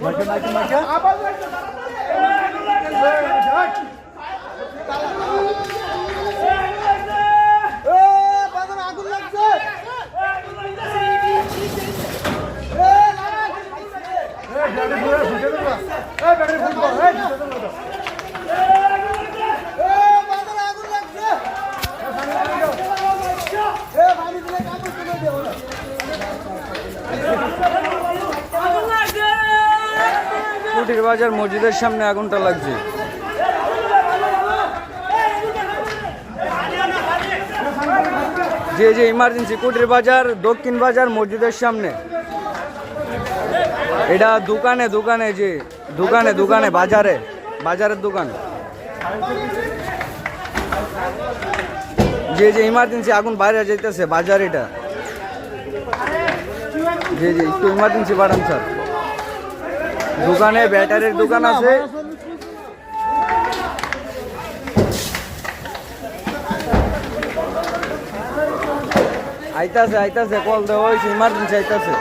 Marca, marca, marca. কুটির বাজার মসজিদের সামনে আগুনটা লাগছে। যে যে ইমার্জেন্সি কুটির বাজার, দক্ষিণ বাজার মসজিদের সামনে। এটা দোকানে দোকানে যে, দোকানে দোকানে, বাজারে, বাজারের দোকান। যে যে ইমার্জেন্সি আগুন বাইরে যাইতেছে, বাজার এটা। জি জি একটু ইমার্জেন্সি বাড়ান, স্যার। দোকানে ব্যাটারির দোকান আছে। আইতাছে আইতাছে কল দেওয়া হয়েছে ইমার্জেন্সি আইতাছে।